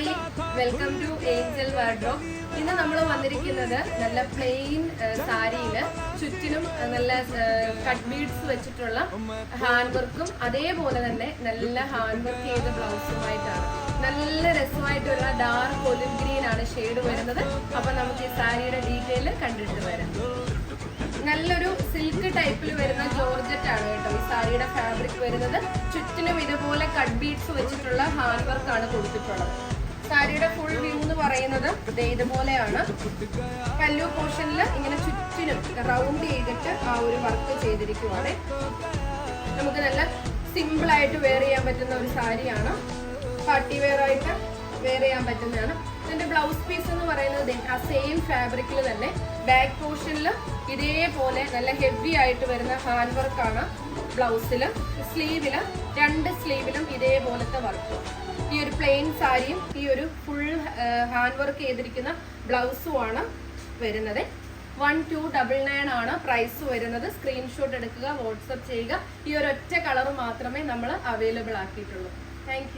Hi welcome to angel wardrobe ഇന്ന് നമ്മൾ വന്നിരിക്കുന്നത് നല്ല പ്ലെയിൻ സാരിയിൽ ചുറ്റിനും നല്ല കട്ട് ബീഡ്സ് വെച്ചിട്ടുള്ള ഹാൻഡ് വർക്കും അതേപോലെ തന്നെ നല്ല ഹാൻഡ് വർക്ക് ചെയ്ത ബ്ലൗസുമായിട്ടാണ്. നല്ല രസമായിട്ടുള്ള ഡാർക്ക് ഒലിവ് ഗ്രീൻ ആണ് ഷെയ്ഡ് വരുന്നത്. അപ്പൊ നമുക്ക് ഈ സാരിയുടെ ഡീറ്റെയിൽ കണ്ടിട്ട് വരാം. നല്ലൊരു സിൽക്ക് ടൈപ്പിൽ വരുന്ന ജോർജറ്റ് ആണ് കേട്ടോ ഈ സാരിയുടെ ഫാബ്രിക് വരുന്നത്. ചുറ്റിനും ഇതുപോലെ കട്ട് ബീഡ്സ് വെച്ചിട്ടുള്ള ഹാൻഡ് വർക്കാണ് കൊടുത്തിട്ടുള്ളത്. സാരിയുടെ ഫുൾ വ്യൂ എന്ന് പറയുന്നത് ഇതുപോലെയാണ്. പല്ലു പോർഷനിൽ ഇങ്ങനെ ചുറ്റിനും റൗണ്ട് ചെയ്തിട്ട് ആ ഒരു വർക്ക് ചെയ്തിരിക്കുവാണ്. നമുക്ക് നല്ല സിമ്പിൾ ആയിട്ട് വെയർ ചെയ്യാൻ പറ്റുന്ന ഒരു സാരിയാണ്. പാർട്ടി വെയർ ആയിട്ട് വെയർ ചെയ്യാൻ പറ്റുന്നതാണ്. ഇതിന്റെ ബ്ലൗസ് പീസ് എന്ന് പറയുന്നത് ആ സെയിം ഫാബ്രിക്കിൽ തന്നെ ബാക്ക് പോർഷനിൽ ഇതേപോലെ നല്ല ഹെവി ആയിട്ട് വരുന്ന ഹാൻഡ് വർക്കാണ് ബ്ലൗസിൽ സ്ലീവിൽ രണ്ട് സ്ലീവിലും ഇതേപോലത്തെ വർക്ക് ഈ ഒരു പ്ലെയിൻ സാരിയും ഈ ഒരു ഫുൾ ഹാൻഡ് വർക്ക് ചെയ്തിരിക്കുന്ന ബ്ലൗസും ആണ് വരുന്നത്. വൺ ടു ഡബിൾ നയൻ ആണ് പ്രൈസ് വരുന്നത്. സ്ക്രീൻഷോട്ട് എടുക്കുക വാട്സപ്പ് ചെയ്യുക. ഈ ഒരു ഒറ്റ കളർ മാത്രമേ നമ്മൾ അവൈലബിൾ ആക്കിയിട്ടുള്ളൂ. താങ്ക്